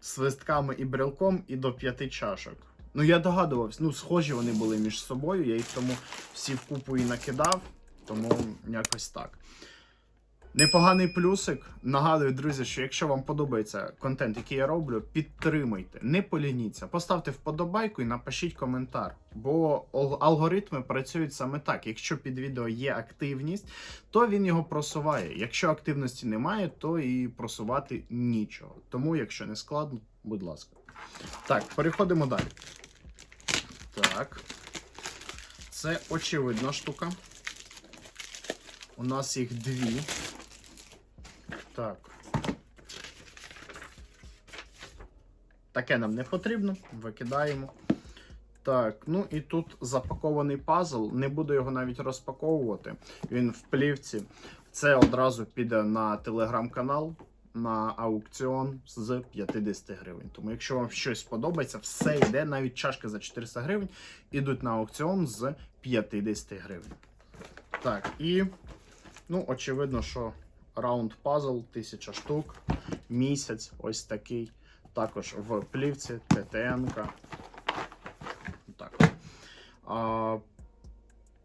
свистками і брелком і до п'яти чашок. Ну, я догадувався, ну, схожі вони були між собою, я їх тому всі вкупу і накидав, тому якось так. Непоганий плюсик. Нагадую, друзі, що якщо вам подобається контент, який я роблю, підтримуйте, не полініться, поставте вподобайку і напишіть коментар. Бо алгоритми працюють саме так. Якщо під відео є активність, то він його просуває. Якщо активності немає, то і просувати нічого. Тому, якщо не складно, будь ласка. Так, переходимо далі. Так. Це очевидна штука. У нас їх дві. Так. Таке нам не потрібно. Викидаємо. Так, ну і тут запакований пазл. Не буду його навіть розпаковувати. Він в плівці. Це одразу піде на телеграм-канал, на аукціон з 50 гривень. Тому, якщо вам щось сподобається, все йде, навіть чашки за 400 гривень, ідуть на аукціон з 50 гривень. Так, і Ну, очевидно, що раунд пазл 1000 штук, місяць, ось такий. Також в плівці, ТТН. Так. А,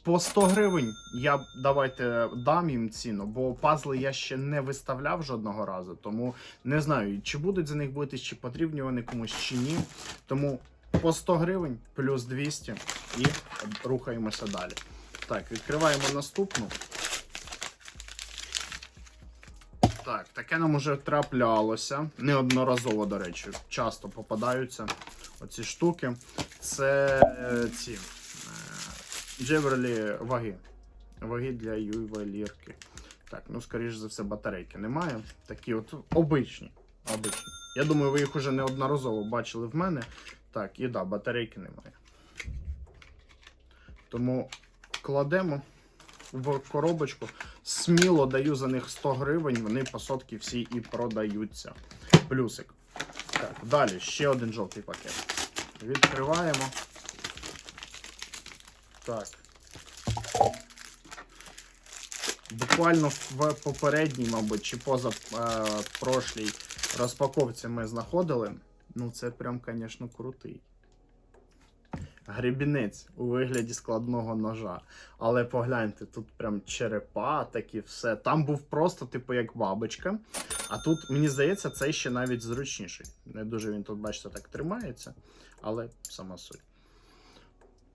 по 100 гривень я давайте дам їм ціну, бо пазли я ще не виставляв жодного разу, тому не знаю, чи будуть за них битись, чи потрібні вони комусь, чи ні. Тому по 100 гривень плюс 200 і рухаємося далі. Так, відкриваємо наступну. Так, таке нам уже траплялося. Неодноразово, до речі, часто попадаються оці штуки. Це е, ці е, джеверлі ваги. Ваги для ювелірки. Так, ну, скоріш за все, батарейки немає. Такі от обичні. обичні. Я думаю, ви їх уже неодноразово бачили в мене. Так, і да, батарейки немає. Тому кладемо в коробочку. Сміло даю за них 100 гривень, вони по сотки всі і продаються. Плюсик. Так, далі ще один жовтий пакет. Відкриваємо. Так. Буквально в попередній, мабуть, чи поза е, прошлій розпаковці ми знаходили. Ну, це прям, звісно, крутий. Гребінець у вигляді складного ножа. Але погляньте, тут прям черепа, такі все. Там був просто, типу, як бабочка. А тут, мені здається, цей ще навіть зручніший. Не дуже він тут, бачите, так тримається, але сама суть.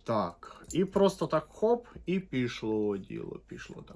Так. І просто так хоп, і пішло діло, пішло так.